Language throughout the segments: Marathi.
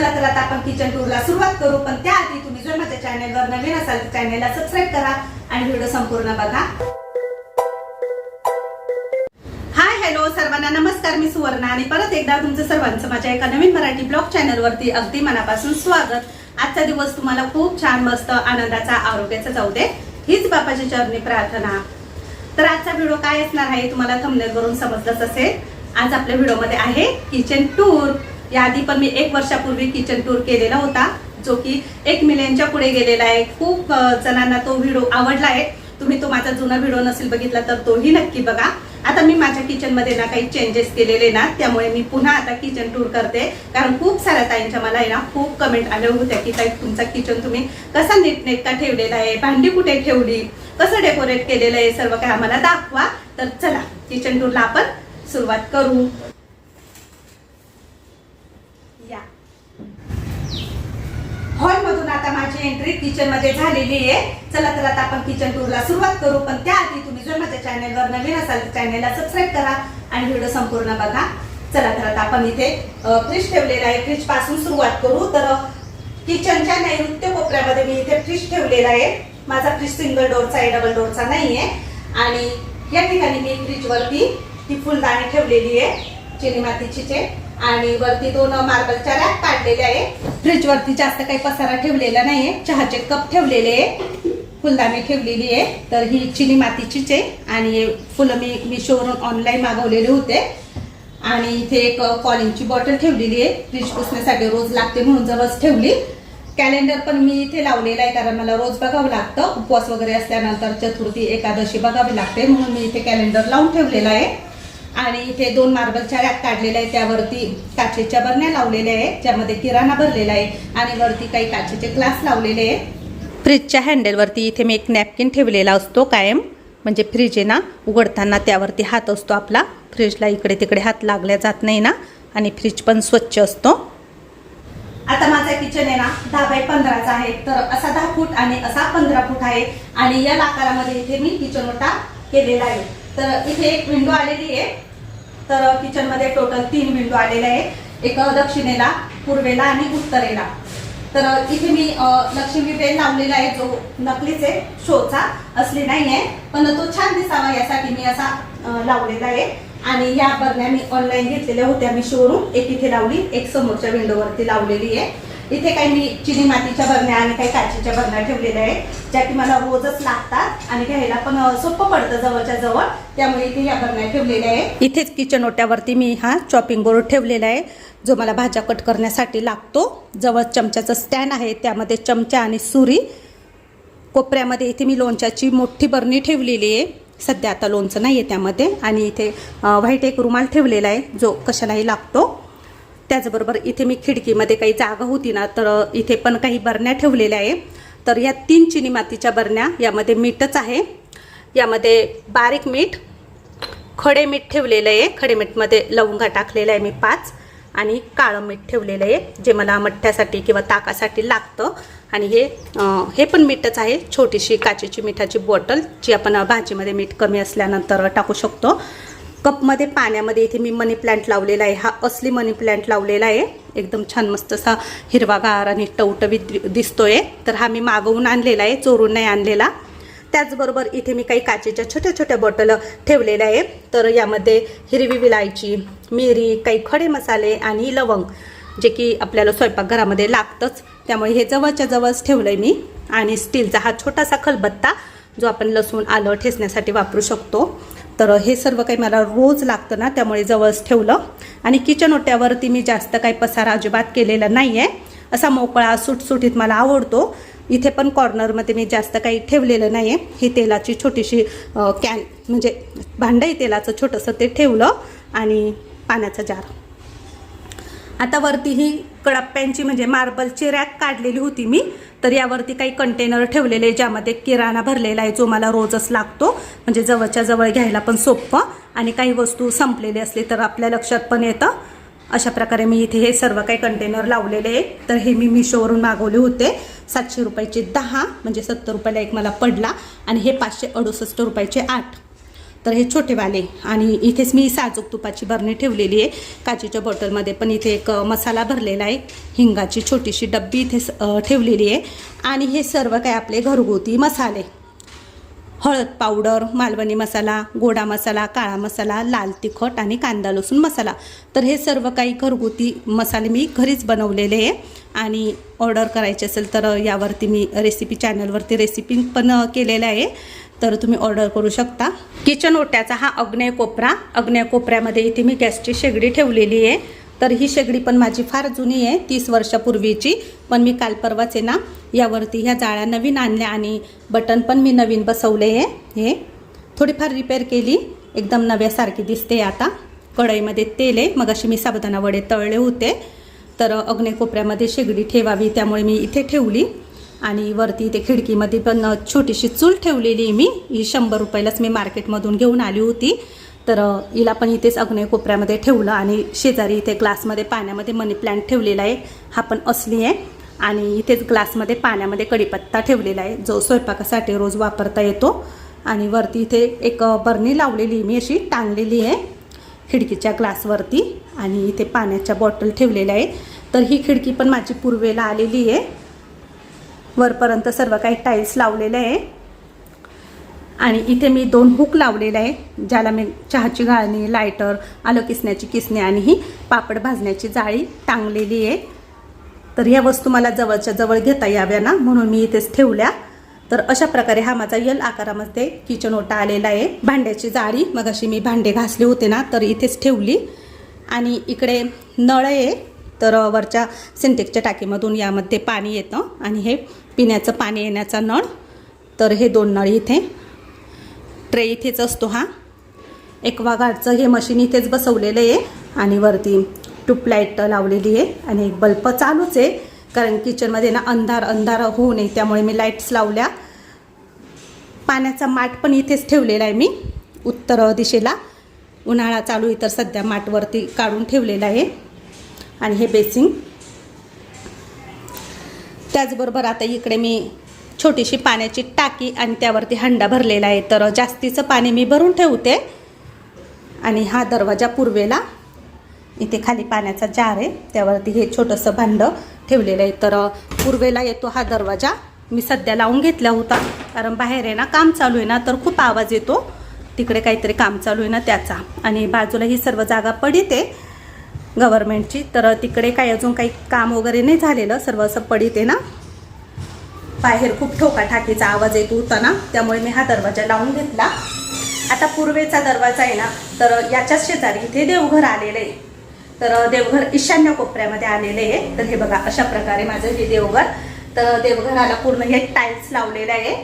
चला तर आता आपण किचन टूरला सुरुवात करू. पण त्याआधी तुम्ही जर माझ्या चॅनलवर नवीन असाल तर चॅनलला सबस्क्राईब करा आणि व्हिडिओ संपूर्ण बघा. हाय हॅलो सर्वांना नमस्कार मी सुवर्णा. आणि परत एकदा तुमचं सर्वांचं माझ्या एका नवीन मराठी ब्लॉग चॅनलवरती अगदी मनापासून स्वागत. आजचा दिवस तुम्हाला खूप छान मस्त आनंदाचा आरोग्याचा जाऊ दे. हीच बापाची चरणी प्रार्थना. तर आजचा व्हिडिओ काय असणार आहे? तुम्हाला थंबनेल वरून समजलंच असेल. आज आपल्या व्हिडिओमध्ये आहे किचन टूर याआधी पण मी एक वर्षापूर्वी किचन टूर केलेला होता जो की एक मिलियनच्या पुढे गेलेला आहे. खूप जणांना तो व्हिडिओ आवडला आहे. तुम्ही तो माझा जुना व्हिडिओ नसेल बघितला तर तोही नक्की बघा. आता मी माझ्या किचनमध्ये ना काही चेंजेस केलेले ना त्यामुळे मी पुन्हा आता किचन टूर करते. कारण खूप साऱ्या ताईंच्या मला आहे ना खूप कमेंट आल्या होत्या की ताई तुमचा किचन तुम्ही कसा नीटनेटका ठेवलेला आहे? भांडी कुठे ठेवली? कसं डेकोरेट केलेलं आहे? सर्व काही आम्हाला दाखवा. तर चला किचन टूरला आपण सुरुवात करू या हॉल मधून माझी एंट्री किचनमध्ये झालेली आहे. चला तर आता आपण किचन टूरला सुरुवात करू. पण त्याआधी तुम्ही जर माझ्या चॅनलवर नवीन असाल तर चॅनलला सबस्क्राईब करा आणि व्हिडिओ संपूर्ण बघा. चला तर आता आपण इथे फ्रीज ठेवलेला आहे. फ्रीजपासून सुरुवात करू. तर किचनच्या नैऋत्य कोपऱ्यामध्ये मी इथे फ्रीज ठेवलेला आहे. माझा फ्रीज सिंगल डोरचा आहे डबल डोरचा आहे आणि या ठिकाणी मी फ्रीज वरती ही फुलदाणी ठेवलेली आहे चिनी मातीची आणि वरती दोन मार्बलच्या रॅक काढलेल्या आहे. फ्रीज वरती जास्त काही पसारा ठेवलेला नाहीये. चहाचे कप ठेवलेले आहे. फुलदाणी ठेवलेली आहे. तर ही चिनी मातीचीच आहे. आणि फुलं मी मिशोवरून ऑनलाईन मागवलेले होते. आणि इथे एक कॉलिंगची बॉटल ठेवलेली आहे. फ्रीज पुसण्यासाठी रोज लागते म्हणून जवळच ठेवली. कॅलेंडर पण मी इथे लावलेला आहे कारण मला रोज बघावं लागतं. उपवास वगैरे असल्यानंतर चतुर्थी एकादशी बघावी लागते म्हणून मी इथे कॅलेंडर लावून ठेवलेला आहे. आणि इथे दोन मार्बलच्या रॅक काढलेल्या आहेत. त्यावरती काचेच्या बरण्या लावलेल्या आहेत. ज्यामध्ये किराणा भरलेला आहे. आणि वरती काही काचेचे ग्लास लावलेले आहे फ्रीजच्या हँडलवरती इथे मी एक नॅपकिन ठेवलेला असतो कायम. म्हणजे फ्रीज आहे ना उघडताना त्यावरती हात असतो आपला. फ्रीजला इकडे तिकडे हात लागल्या जात नाही ना. आणि फ्रीज पण स्वच्छ असतो. आता माझा किचन आहे ना दहा बाय पंधराचा आहे. तर असा दहा फूट आणि असा पंधरा फूट आहे. आणि या आकारामध्ये इथे मी किचन ओटा केलेला आहे. तर इथे एक विंडो आलेली आहे. तर किचनमध्ये टोटल तीन विंडो आलेले आहे. एक दक्षिणेला पूर्वेला आणि उत्तरेला. तर इथे मी लक्ष्मी बेल लावलेला आहे जो नकलीच आहे शोचा असली नाही आहे पण तो छान दिसावा यासाठी मी असा लावलेला आहे. आणि या बरण्या मी ऑनलाईन घेतलेल्या होत्या मी शोरूम एक इथे लावली एक समोरच्या विंडोवरती लावलेली आहे. इथे काही मी चिनी मातीच्या बरण्या आणि काही काचेच्या बरण्या ठेवलेल्या आहेत ज्या की मला रोजच लागतात आणि घ्यायला पण सोपं पडतं जवळच्या जवळ. त्यामुळे इथे या बरण्या ठेवलेल्या आहे इथेच किचन ओट्यावरती मी हा चॉपिंग बोर्ड ठेवलेला आहे जो मला भाज्या कट करण्यासाठी लागतो. जवळ चमच्याचं स्टँड आहे त्यामध्ये चमचा आणि सुरी. कोपऱ्यामध्ये इथे मी लोणच्याची मोठी बरणी ठेवलेली आहे. सध्या आता लोणचं नाही आहे त्यामध्ये. आणि इथे व्हाईट एक रुमाल ठेवलेला आहे जो कशालाही लागतो. त्याचबरोबर इथे मी खिडकीमध्ये काही जागा होती ना तर इथे पण काही बरण्या ठेवलेल्या आहे. तर या तीन चिनी मातीच्या बरण्या यामध्ये मीठच आहे. यामध्ये बारीक मीठ खडे मीठ ठेवलेलं आहे. खडे मीठमध्ये लवंगा टाकलेला आहे मी पाच आणि काळं मीठ ठेवलेलं आहे जे मला मठ्ठ्यासाठी किंवा ताकासाठी लागतं. आणि हे हे पण मीठच आहे. छोटीशी काचेची मिठाची बॉटल जी आपण भाजीमध्ये मीठ कमी असल्यानंतर टाकू शकतो. कपमध्ये पाण्यामध्ये इथे मी मनी प्लांट लावलेला आहे. हा असली मनी प्लांट लावलेला आहे. एकदम छान मस्त असा हिरवागार आणि टवटवीत दिसतोय. तर हा मी मागवून आणलेला आहे चोरून नाही आणलेला. त्याचबरोबर इथे मी काही काचेच्या छोट्या छोट्या बॉटल ठेवलेल्या आहे तर यामध्ये हिरवी विलायची मिरी काही खडे मसाले आणि लवंग जे की आपल्याला स्वयंपाकघरामध्ये लागतंच. त्यामुळे हे जवळच्या जवळच ठेवलं आहे मी. आणि स्टीलचा हा छोटासा खलबत्ता जो आपण लसूण आलं ठेचण्यासाठी वापरू शकतो. तर हे सर्व काही मला रोज लागतं ना त्यामुळे जवळच ठेवलं. आणि किचन ओट्यावरती मी जास्त काही पसारा अजिबात केलेला नाही आहे असा मोकळा सुटसुटीत मला आवडतो. इथे पण कॉर्नरमध्ये मी जास्त काही ठेवलेलं नाही आहे ही तेलाची छोटीशी कॅन म्हणजे भांडई तेलाचं छोटंसं ते ठेवलं आणि पाण्याचा जार. आता वरती ही कडाप्प्यांची म्हणजे मार्बलची रॅक काढलेली होती मी. तर यावरती काही कंटेनर ठेवलेले ज्यामध्ये किराणा भरलेला आहे जो मला रोजच लागतो. म्हणजे जवळच्या जवळ घ्यायला पण सोपं. आणि काही वस्तू संपलेली असली तर आपल्या लक्षात पण येतं. अशा प्रकारे मी इथे हे सर्व काही कंटेनर लावलेले आहे तर हे मी मिशोवरून मागवले होते. सातशे रुपयाचे दहा म्हणजे सत्तर रुपयाला एक मला पडला. आणि हे पाचशे अडुसष्ट रुपयाचे आठ. तर हे छोटेवाले आणि इथेच मी साजूक तुपाची बरणी ठेवलेली आहे. काचेच्या बॉटलमध्ये पण इथे एक मसाला भरलेला आहे. हिंगाची छोटीशी डब्बी इथे स- ठेवलेली आहे. आणि हे सर्व काय आपले घरगुती मसाले. हळद पावडर मालवणी मसाला गोडा मसाला काळा मसाला लाल तिखट आणि कांदा लसूण मसाला. तर हे सर्व काही घरगुती मसाले मी घरीच बनवलेले आहे. आणि ऑर्डर करायचे असेल तर यावरती मी रेसिपी चॅनलवरती रेसिपी पण केलेलं आहे. तर तुम्ही ऑर्डर करू शकता. किचन ओट्याचा हा अग्नेय कोपरा. अग्नेय कोपऱ्यामध्ये इथे मी गॅसची शेगडी ठेवलेली आहे. तर ही शेगडी पण माझी फार जुनी आहे तीस वर्षापूर्वीची. पण मी काल परवाच आहे ना यावरती ह्या जाळ्या नवीन आणल्या आणि बटन पण मी नवीन बसवले आहे. हे थोडीफार रिपेअर केली. एकदम नव्यासारखी दिसते आता. कढईमध्ये तेल आहे. मग अशी मी साबुदाणा वडे तळले होते. तर अग्ने कोपऱ्यामध्ये शेगडी ठेवावी त्यामुळे मी इथे ठेवली. आणि वरती इथे खिडकीमध्ये पण छोटीशी चूल ठेवलेली आहे मी. ही शंभर रुपयालाच मी मार्केटमधून घेऊन आली होती. तर हिला पण इथेच अग्नेय कोपऱ्यामध्ये ठेवलं आणि शेजारी इथे ग्लासमध्ये पाण्यामध्ये मनी प्लांट ठेवलेला आहे. हा पण असली आहे. आणि इथेच ग्लासमध्ये पाण्यामध्ये कढीपत्ता ठेवलेला आहे. जो स्वयंपाकासाठी रोज वापरता येतो. आणि वरती इथे एक बर्नी लावलेली मी अशी टांगलेली आहे खिडकीच्या ग्लासवरती. आणि इथे पाण्याच्या बॉटल ठेवलेल्या आहे तर ही खिडकी पण माझी पूर्वेला आलेली आहे. वरपर्यंत सर्व काही टाईल्स लावलेले आहे. आणि इथे मी दोन हुक लावलेले आहे ज्याला मी चहाची गाळणी लायटर आलं किसण्याची किसणी आणि ही पापड भाजण्याची जाळी टांगलेली आहे. तर ह्या वस्तू मला जवळच्या जवळ घेता याव्या ना म्हणून मी इथेच ठेवल्या. तर अशा प्रकारे हा माझा यल आकारामध्ये किचन ओटा आलेला आहे. भांड्याची जाळी मग अशी मी भांडे घासले होते ना तर इथेच ठेवली. आणि इकडे नळ आहे तर वरच्या सिंटेक्सच्या टाकीमधून यामध्ये पाणी येतं. आणि हे पिण्याचं पाणी येण्याचा नळ. तर हे दोन नळ इथे. ट्रे इथेच असतो हा. एक्वागार्डचं हे मशीन इथेच बसवलेलं आहे आणि वरती ट्यूबलाईट लावलेली आहे आणि एक बल्ब चालूच आहे. कारण किचनमध्ये ना अंधार अंधार होऊ नये त्यामुळे मी लाईट्स लावल्या. पाण्याचा माठ पण इथेच ठेवलेला आहे मी उत्तर दिशेला. उन्हाळा चालू आहे तर सध्या माठवरती काढून ठेवलेला आहे. आणि हे बेसिंग त्याचबरोबर आता इकडे मी छोटीशी पाण्याची टाकी आणि त्यावरती हंडा भरलेला आहे. तर जास्तीचं पाणी मी भरून ठेवते. आणि हा दरवाजा पूर्वेला इथे खाली पाण्याचा जार आहे. त्यावरती हे छोटंसं भांडं ठेवलेलं आहे. तर पूर्वेला येतो हा दरवाजा. मी सध्या लावून घेतला होता. कारण बाहेर आहे ना काम चालू आहे ना तर खूप आवाज येतो. तिकडे काहीतरी काम चालू आहे ना त्याचा. आणि बाजूला ही सर्व जागा पडीत आहे. गव्हर्मेंटची तर तिकडे काही अजून काही काम वगैरे नाही झालेलं सर्व असं पडीत आहे ना. बाहेर खूप ठोकाठाकीचा आवाज येत होता ना त्यामुळे मी हा दरवाजा लावून घेतला. आता पूर्वेचा दरवाजा आहे ना तर याच्याच शेजारी इथे देवघर आलेलं आहे. तर देवघर ईशान्य कोपऱ्यामध्ये आलेलं आहे. तर हे बघा अशा प्रकारे माझं हे देवघर. तर देवघराला पूर्ण हे टाईल्स लावलेलं आहे.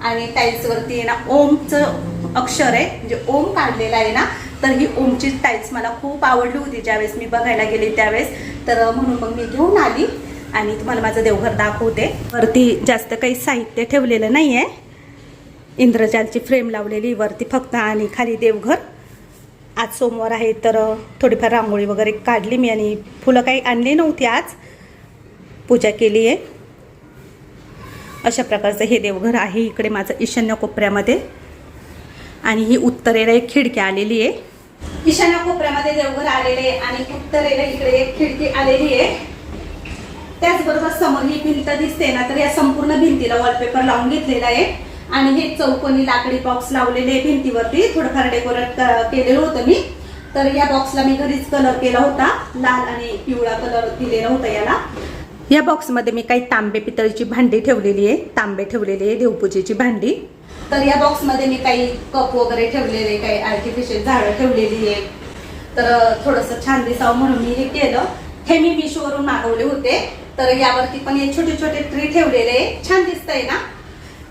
आणि टाईल्सवरती आहे ना ओमचं अक्षर आहे. म्हणजे ओम काढलेला आहे ना तर ही ओमची टाईल्स मला खूप आवडली होती ज्यावेळेस मी बघायला गेले त्यावेळेस. तर म्हणून मग मी घेऊन आली आणि तुम्हाला माझं देवघर दाखवते. वरती जास्त काही साहित्य ठेवलेलं नाही आहे इंद्रजालची फ्रेम लावलेली वरती फक्त आणि खाली देवघर. आज सोमवार आहे तर थोडीफार रांगोळी वगैरे काढली मी आणि फुलं काही आणली नव्हती आज. पूजा केली आहे अशा प्रकारचं हे देवघर आहे. इकडे माझं ईशान्य कोपऱ्यामध्ये. आणि ही उत्तरेला एक खिडकी आलेली आहे. ईशान्य कोपऱ्यामध्ये देवघर आलेले आहे आणि उत्तरेला इकडे एक खिडकी आलेली आहे. त्याचबरोबर समोर ही भिंत दिसते ना तर या संपूर्ण भिंतीला वॉलपेपर लावून घेतलेला आहे. आणि हे चौकोनी लाकडी बॉक्स लावलेले आहे भिंतीवरती. थोडंफार डेकोरेट केलेलं होतं मी. तर या बॉक्सला मी घरीच कलर केला होता. लाल आणि पिवळा कलर दिलेला होता याला. या बॉक्समध्ये मी काही तांबे पितळीची भांडी ठेवलेली आहे. तांबे ठेवलेली आहे देवपूजेची भांडी. तर या बॉक्समध्ये मी काही कप वगैरे ठेवलेले काही आर्टिफिशियल झाडं ठेवलेली आहे. तर थोडंसं छान दिसावं म्हणून मी हे केलं. हे मी मिशोवरून मागवले होते. तर यावरती पण हे छोटे छोटे ट्री ठेवलेले आहे. छान आहे ना?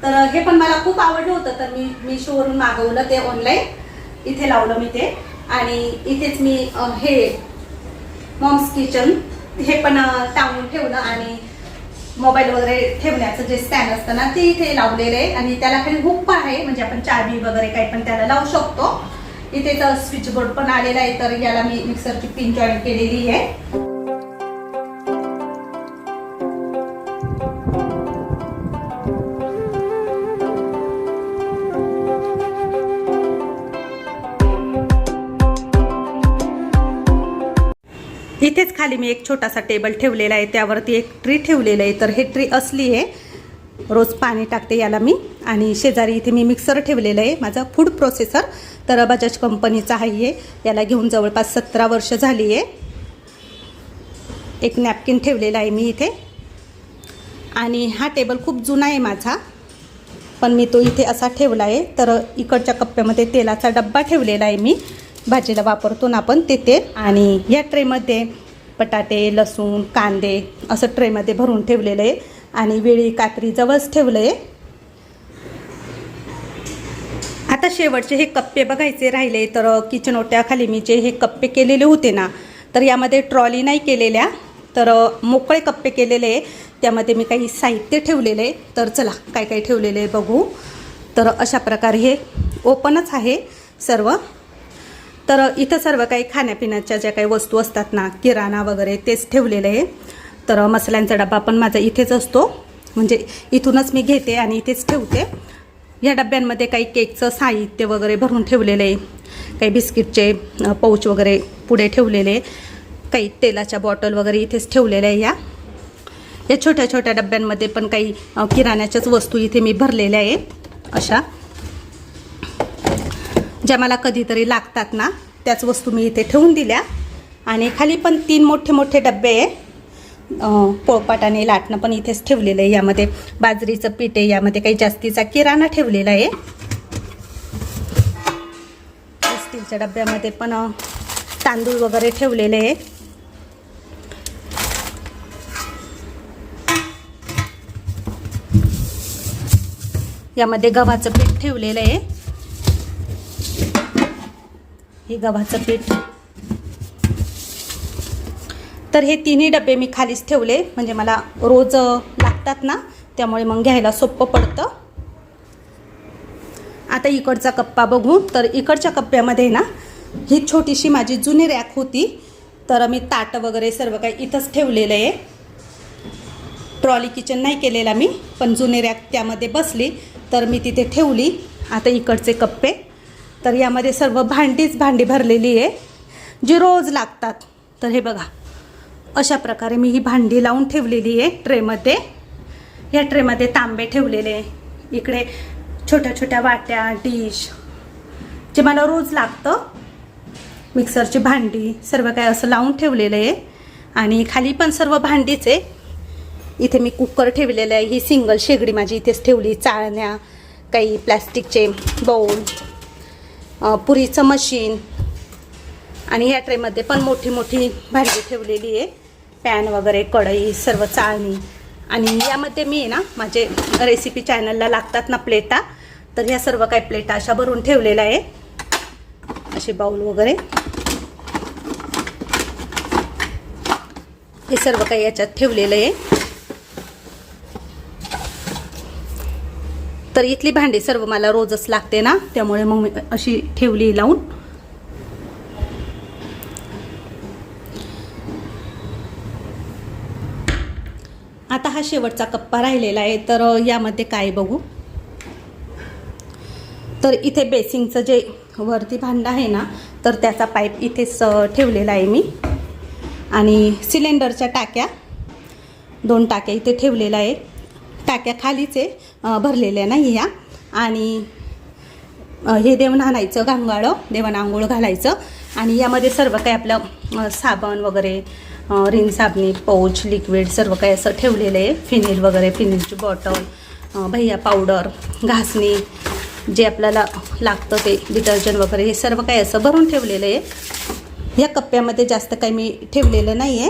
तर हे पण मला खूप आवडलं होतं तर मी मिशोवरून मागवलं ते ऑनलाईन इथे लावलं मी ते. आणि इथेच मी हे मॉम्स किचन हे पण अं, टांगून ठेवलं आणि मोबाईल वगैरे ठेवण्याचं जे स्टँड असतं ना ते इथे लावलेलं आहे. आणि त्याला खाली हुक पण आहे म्हणजे आपण चाबी वगैरे काही पण त्याला लावू शकतो. इथे तर स्विच बोर्ड पण आलेला आहे तर याला मी मिक्सरची पिन जॉईन केलेली आहे. खाली मी एक छोटासा टेबल ठेवलेला आहे त्यावरती एक ट्री ठेवलेलं आहे. तर हे ट्री असली आहे. रोज पाणी टाकते याला मी. आणि शेजारी इथे मी मिक्सर ठेवलेलं आहे. माझा फूड प्रोसेसर तर बजाज कंपनीचा आहे याला घेऊन जवळपास सतरा वर्ष झाली आहे. एक नॅपकिन ठेवलेला आहे मी इथे. आणि हा टेबल खूप जुना आहे माझा. पण मी तो इथे असा ठेवला आहे. तर इकडच्या कप्प्यामध्ये तेलाचा डब्बा ठेवलेला आहे मी. भाजीला वापरतो ना आपण ते तेल. आणि या ट्रेमध्ये बटाटे लसूण कांदे असं ट्रेमध्ये भरून ठेवलेलं आहे. आणि वेळी कात्री जवळच ठेवलं आहे. आता शेवटचे हे कप्पे बघायचे राहिले तर किचन ओट्याखाली मी जे हे कप्पे केलेले होते ना तर यामध्ये ट्रॉली नाही केलेल्या तर मोकळे कप्पे केलेले आहे. त्यामध्ये मी काही साहित्य ठेवलेले आहे. तर चला काय काय ठेवलेले आहे बघू. तर अशा प्रकारे हे ओपनच आहे सर्व. तर इथं सर्व काही खाण्यापिण्याच्या ज्या काही वस्तू असतात ना किराणा वगैरे तेच ठेवलेलं आहे. तर मसाल्यांचा डबा पण माझा इथेच असतो. म्हणजे इथूनच मी घेते आणि इथेच ठेवते. या डब्यांमध्ये काही केकचं साहित्य वगैरे भरून ठेवलेलं आहे. काही बिस्किटचे पौच पाऊच वगैरे पुढे ठेवलेले काही तेलाच्या बॉटल वगैरे इथेच ठेवलेल्या आहे या. या छोट्या छोट्या डब्यांमध्ये पण काही किराण्याच्याच वस्तू इथे मी भरलेल्या आहेत. अशा. ज्या मला कधीतरी लागतात ना त्याच वस्तू मी इथे ठेवून दिल्या. आणि खाली पण तीन मोठे मोठे डबे आहे. पोळपाट आणि लाटणं पण इथेच ठेवलेलं आहे. यामध्ये बाजरीचं पीठ आहे यामध्ये काही जास्तीचा किराणा ठेवलेला आहे. स्टीलच्या डब्यामध्ये पण तांदूळ वगैरे ठेवलेले आहे. यामध्ये गव्हाचं पीठ ठेवलेलं आहे. हे गव्हाचं पीठ. तर हे तिन्ही डबे मी खालीच ठेवले. म्हणजे मला रोज लागतात ना त्यामुळे मग घ्यायला सोपं पडतं. आता इकडचा कप्पा बघू. तर इकडच्या कप्प्यामध्ये ना ही छोटीशी माझी जुनी रॅक होती. तर मी ताट वगैरे सर्व काही इथंच ठेवलेलं आहे. ट्रॉली किचन नाही केलेला मी पण जुने रॅक त्यामध्ये बसली. तर मी तिथे ठेवली. आता इकडचे कप्पे. तर यामध्ये सर्व भांडीच भांडी भरलेली आहे. जी रोज लागतात. तर हे बघा. अशा प्रकारे मी ही भांडी लावून ठेवलेली आहे ट्रेमध्ये. या ट्रेमध्ये तांबे ठेवलेले आहे. इकडे छोट्या छोट्या वाट्या डिश जे मला रोज लागतं. मिक्सरची भांडी सर्व काय असं लावून ठेवलेलं आहे. आणि खाली पण सर्व भांडीच आहे. इथे मी कुकर ठेवलेलं आहे. ही सिंगल शेगडी माझी इथेच ठेवली. चाळण्या काही प्लॅस्टिकचे बाऊल पुरीचं मशीन आणि या ट्रेमध्ये पण मोठी मोठी भांडी ठेवलेली आहे. पॅन वगैरे कढई सर्व चाळणी. आणि यामध्ये मी आहे ना माझे रेसिपी चॅनलला लागतात ना प्लेटा तर ह्या सर्व काही प्लेटा अशा भरून ठेवलेल्या आहे. असे बाऊल वगैरे. हे सर्व काही याच्यात ठेवलेलं आहे. तर इथली भांडी सर्व मला रोजच लागते ना त्यामुळे मग मी अशी ठेवली लावून. आता हा शेवटचा कप्पा राहिलेला आहे तर यामध्ये काय बघू? तर इथे बेसिंगचं जे वरती भांडं आहे ना तर त्याचा पाईप इथेच ठेवलेला आहे मी. आणि सिलेंडरच्या टाक्या दोन टाक्या इथे ठेवलेल्या आहे टाक्या खालीच आहे भरलेल्या नाही ह्या आणि हे देवण आणायचं गांगाळं देवण आंघोळ घालायचं. आणि यामध्ये सर्व काही आपलं साबण वगैरे रिन साबणी पौच लिक्विड सर्व काही असं ठेवलेलं आहे. फिनिल वगैरे फिनिलची बॉटल भैया पावडर घासणी जे आपल्याला लागतं ते डिटर्जंट वगैरे हे सर्व काही असं भरून ठेवलेलं आहे. या कप्प्यामध्ये जास्त काही मी ठेवलेलं नाही आहे.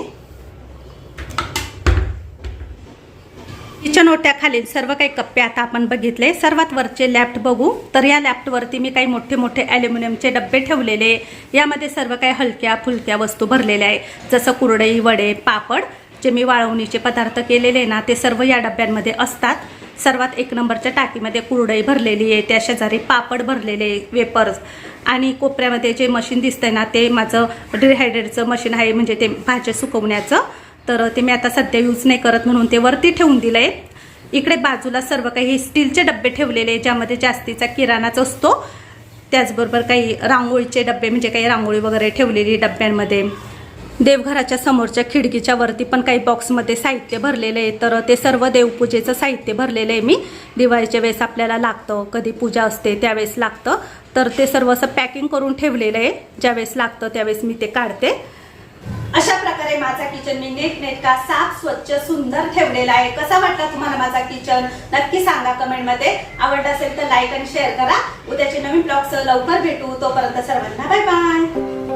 किचन ओट्याखालील सर्व काही कप्पे आता आपण बघितले. सर्वात वरचे लॅफ्ट बघू. तर या लॅफ्टवरती मी काही मोठे मोठे ॲल्युमिनियमचे डबे ठेवलेले. यामध्ये सर्व काही हलक्या फुलक्या वस्तू भरलेल्या आहे जसं कुरडई वडे पापड जे मी वाळवणीचे पदार्थ केलेले ना ते सर्व या डब्यांमध्ये असतात. सर्वात एक नंबरच्या टाकीमध्ये कुरडई भरलेली आहे. त्या शेजारी पापड भरलेले वेपर्स. आणि कोपऱ्यामध्ये जे मशीन दिसतंय ना ते माझं डिहायड्रेटचं मशीन आहे. म्हणजे ते भाज्या सुकवण्याचं. तर ते मी आता सध्या यूज नाही करत म्हणून ते वरती ठेवून दिलं आहे इकडे बाजूला सर्व काही हे स्टीलचे डबे ठेवलेले आहे, ज्यामध्ये जास्तीचा किराणाच असतो. त्याचबरोबर काही रांगोळीचे डबे म्हणजे काही रांगोळी वगैरे ठेवलेली डब्यांमध्ये. देवघराच्या समोरच्या खिडकीच्या वरती पण काही बॉक्समध्ये साहित्य भरलेलं आहे. तर ते सर्व देवपूजेचं साहित्य भरलेलं आहे मी. दिवाळीच्या वेळेस आपल्याला लागतं कधी पूजा असते त्यावेळेस लागतं. तर ते सर्व असं पॅकिंग करून ठेवलेलं आहे. ज्यावेळेस लागतं त्यावेळेस मी ते काढते. अशा प्रकारे माझा किचन मी नीट नेटका साफ स्वच्छ सुंदर ठेवलेला आहे. कसा वाटला तुम्हाला माझा किचन नक्की सांगा कमेंटमध्ये आवडला असेल तर लाईक आणि शेअर करा. उद्याचे नवीन ब्लॉगसह लवकर भेटू. तोपर्यंत सर्वांना बाय बाय